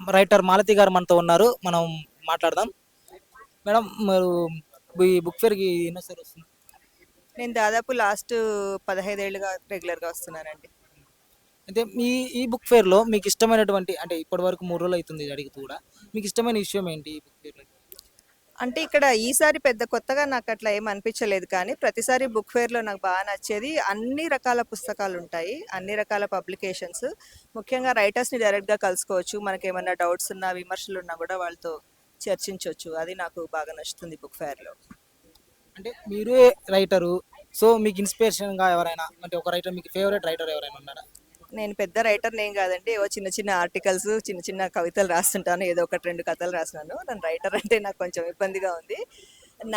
Writer Malathi గారు మనతో ఉన్నారు. మనం మాట్లాడదాం. మేడం మీరు ఈ బుక్ ఫేర్కి ఎన్నోసారి వస్తుంది నేను దాదాపు లాస్ట్ పదహైదేళ్ళుగా రెగ్యులర్గా వస్తున్నానండి. అయితే మీ ఈ బుక్ ఫేర్లో మీకు ఇష్టమైనటువంటి అంటే ఇప్పటి వరకు మూడు రోజులు అవుతుంది ఇది అడిగితే కూడా మీకు ఇష్టమైన విషయం ఏంటి ఈ బుక్ ఫేర్లో అంటే ఇక్కడ ఈసారి పెద్ద కొత్తగా నాకు అట్లా ఏం అనిపించలేదు కానీ ప్రతిసారి బుక్ ఫేర్లో నాకు బాగా నచ్చేది అన్ని రకాల పుస్తకాలు ఉంటాయి అన్ని రకాల పబ్లికేషన్స్. ముఖ్యంగా రైటర్స్ని డైరెక్ట్గా కలుసుకోవచ్చు. మనకి ఏమైనా డౌట్స్ ఉన్నా విమర్శలు ఉన్నా కూడా వాళ్ళతో చర్చించవచ్చు అది నాకు బాగా నచ్చుతుంది బుక్ ఫేర్లో. అంటే మీరే రైటరు. సో మీకు ఇన్స్పిరేషన్గా ఎవరైనా అంటే ఒక రైటర్ మీకు ఫేవరెట్ రైటర్ ఎవరైనా ఉన్నారా? నేను పెద్ద రైటర్ నేను కాదండి. ఏవో చిన్న చిన్న ఆర్టికల్స్ చిన్న చిన్న కవితలు రాస్తుంటాను. ఏదో ఒకటి రెండు కథలు రాసినాను నన్ను రైటర్ అంటే నాకు కొంచెం ఇబ్బందిగా ఉంది.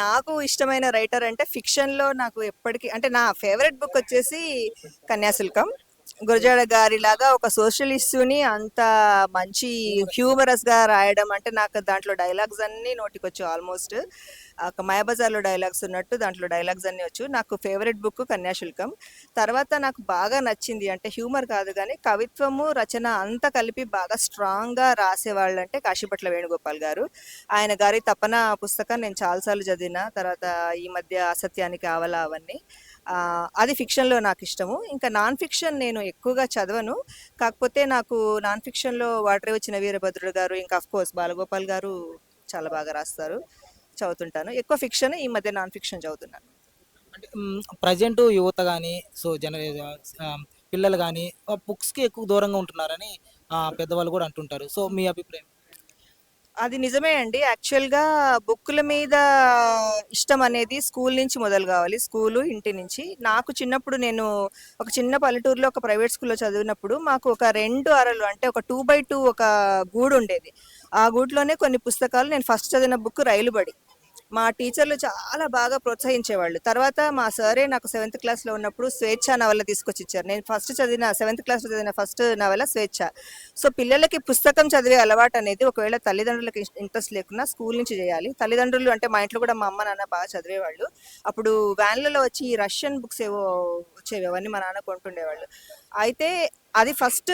నాకు ఇష్టమైన రైటర్ అంటే ఫిక్షన్లో నాకు ఎప్పటికీ అంటే నా ఫేవరెట్ బుక్ వచ్చేసి కన్యాశుల్కం. గురజాడ గారి లాగా ఒక సోషల్ ఇష్యూని అంత మంచి హ్యూమరస్గా రాయడం అంటే నాకు దాంట్లో డైలాగ్స్ అన్ని నోటికొచ్చు ఆల్మోస్ట్. ఒక మాయాబజార్లో డైలాగ్స్ ఉన్నట్టు దాంట్లో డైలాగ్స్ అన్ని వచ్చు నాకు ఫేవరెట్ బుక్ కన్యాశుల్కం. తర్వాత నాకు బాగా నచ్చింది అంటే హ్యూమర్ కాదు కానీ కవిత్వము రచన అంతా కలిపి బాగా స్ట్రాంగ్గా రాసేవాళ్ళు అంటే కాశీపట్ల వేణుగోపాల్ గారు. ఆయన గారి తపన పుస్తకం నేను చాలాసార్లు చదివిన. తర్వాత ఈ మధ్య అసత్యానికి ఆవల అవన్నీ. అది ఫిక్షన్లో నాకు ఇష్టము ఇంకా నాన్ ఫిక్షన్ నేను ఎక్కువగా చదవను. కాకపోతే నాకు నాన్ ఫిక్షన్లో వాటరే వచ్చిన వీరభద్రుడు గారు ఇంకా అఫ్ కోర్స్ బాలగోపాల్ గారు చాలా బాగా రాస్తారు. చదువుతుంటాను. ఎక్కువ ఫిక్షన్ ఈ మధ్య నాన్ ఫిక్షన్ చదువుతున్నాను. అంటే ప్రజెంట్ యువత కానీ సో జన పిల్లలు కానీ బుక్స్కి ఎక్కువ దూరంగా ఉంటున్నారని పెద్దవాళ్ళు కూడా అంటుంటారు. సో మీ అభిప్రాయం? అది నిజమే అండి. యాక్చువల్గా బుక్కుల మీద ఇష్టం అనేది స్కూల్ నుంచి మొదలు కావాలి. స్కూలు ఇంటి నుంచి. నాకు చిన్నప్పుడు నేను ఒక చిన్న పల్లెటూరులో ఒక ప్రైవేట్ స్కూల్లో చదివినప్పుడు మాకు ఒక రెండు అరలు అంటే ఒక టూ బై టూ ఒక గూడు ఉండేది. ఆ గూడులోనే కొన్ని పుస్తకాలు నేను ఫస్ట్ చదివిన బుక్ రైలుబడి. మా టీచర్లు చాలా బాగా ప్రోత్సహించేవాళ్ళు. తర్వాత మా సరే నాకు సెవెంత్ క్లాస్లో ఉన్నప్పుడు స్వేచ్ఛ నవల తీసుకొచ్చి ఇచ్చారు నేను ఫస్ట్ చదివిన సెవెంత్ క్లాస్లో చదివిన ఫస్ట్ నవల స్వేచ్ఛ. సో పిల్లలకి పుస్తకం చదివే అలవాటు అనేది ఒకవేళ తల్లిదండ్రులకి ఇంట్రెస్ట్ లేకున్నా స్కూల్ నుంచి చేయాలి. తల్లిదండ్రులు అంటే మా ఇంట్లో కూడా మా అమ్మ నాన్న బాగా చదివేవాళ్ళు. అప్పుడు వ్యాన్లలో వచ్చి ఈ రష్యన్ బుక్స్ ఏవో వచ్చేవి అవన్నీ మా నాన్న కొంటుండేవాళ్ళు అయితే అది ఫస్ట్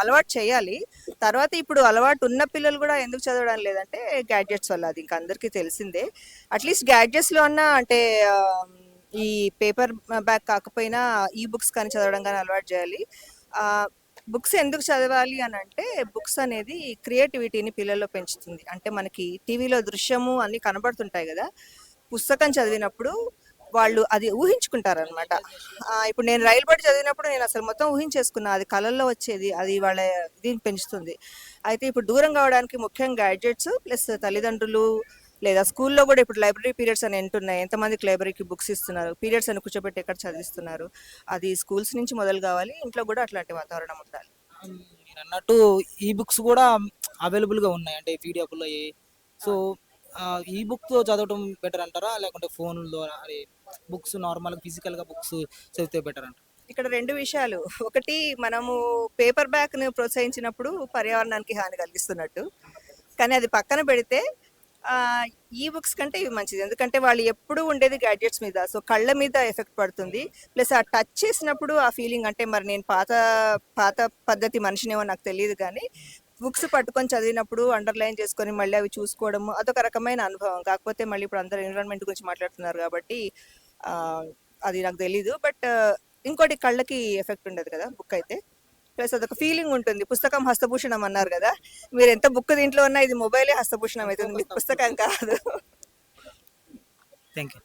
అలవాటు చేయాలి. తర్వాత ఇప్పుడు అలవాటు ఉన్న పిల్లలు కూడా ఎందుకు చదవడం లేదంటే గ్యాడ్జెట్స్ వల్ల. అది ఇంకా అందరికీ తెలిసిందే. అట్లీస్ట్ గ్యాడ్జెట్స్లో అన్నా అంటే ఈ పేపర్ బ్యాగ్ కాకపోయినా ఈ బుక్స్ కానీ చదవడం కానీ అలవాటు చేయాలి. బుక్స్ ఎందుకు చదవాలి అని అంటే బుక్స్ అనేది క్రియేటివిటీని పిల్లల్లో పెంచుతుంది. అంటే మనకి టీవీలో దృశ్యము అన్ని కనబడుతుంటాయి కదా. పుస్తకం చదివినప్పుడు వాళ్ళు అది ఊహించుకుంటారనమాట ఇప్పుడు నేను రైలు బడి చదివినప్పుడు నేను అసలు మొత్తం ఊహించేసుకున్నా అది కళల్లో వచ్చేది అది వాళ్ళ దీన్ని పెంచుతుంది. అయితే ఇప్పుడు దూరం కావడానికి ముఖ్యంగా గ్యాడ్జెట్స్ ప్లస్ తల్లిదండ్రులు లేదా స్కూల్లో కూడా ఇప్పుడు లైబ్రరీ పీరియడ్స్ అని ఎంటున్నాయి ఎంతమందికి లైబ్రరీకి బుక్స్ ఇస్తున్నారు? పీరియడ్స్ అని కూర్చోబెట్టి ఎక్కడ చదివిస్తున్నారు? అది స్కూల్స్ నుంచి మొదలు కావాలి ఇంట్లో కూడా అట్లాంటి వాతావరణం ఉండాలి. మీరు అన్నట్టు ఈ బుక్స్ కూడా అవైలబుల్గా ఉన్నాయి. అంటే పీడిఎఫ్లో సో ఈ బుక్తో చదవడం బెటర్ అంటారా? లేకుంటే ఫోన్ ద్వారా అదే బుక్స్ నార్మల్ ఫిజికల్గా బుక్స్ చదివితే బెటర్ అంటారు? ఇక్కడ రెండు విషయాలు. ఒకటి మనము పేపర్ బ్యాక్ను ప్రోత్సహించినప్పుడు పర్యావరణానికి హాని కలిగిస్తున్నట్టు. కానీ అది పక్కన పెడితే ఈ బుక్స్ కంటే ఇవి మంచిది. ఎందుకంటే వాళ్ళు ఎప్పుడు ఉండేది గ్యాడ్జెట్స్ మీద. సో కళ్ళ మీద ఎఫెక్ట్ పడుతుంది. ప్లస్ ఆ టచ్ చేసినప్పుడు ఆ ఫీలింగ్ అంటే మరి నేను పాత పాత పద్ధతి మనిషినేమో నాకు తెలియదు కానీ బుక్స్ పట్టుకొని చదివినప్పుడు అండర్లైన్ చేసుకొని మళ్ళీ అవి చూసుకోవడం అదొక రకమైన అనుభవం. కాకపోతే మళ్ళీ ఇప్పుడు అందరూ ఎన్విరాన్మెంట్ గురించి మాట్లాడుతున్నారు కాబట్టి అది నాకు తెలీదు. బట్ ఇంకోటి కళ్ళకి ఎఫెక్ట్ ఉండదు కదా బుక్ అయితే. ప్లస్ అదొక ఫీలింగ్ ఉంటుంది. పుస్తకం హస్తభూషణం అన్నారు కదా. మీరు ఎంత బుక్ దీంట్లో ఉన్నా ఇది మొబైలే హస్తభూషణం అవుతుంది మీకు పుస్తకం కాదు. Thank you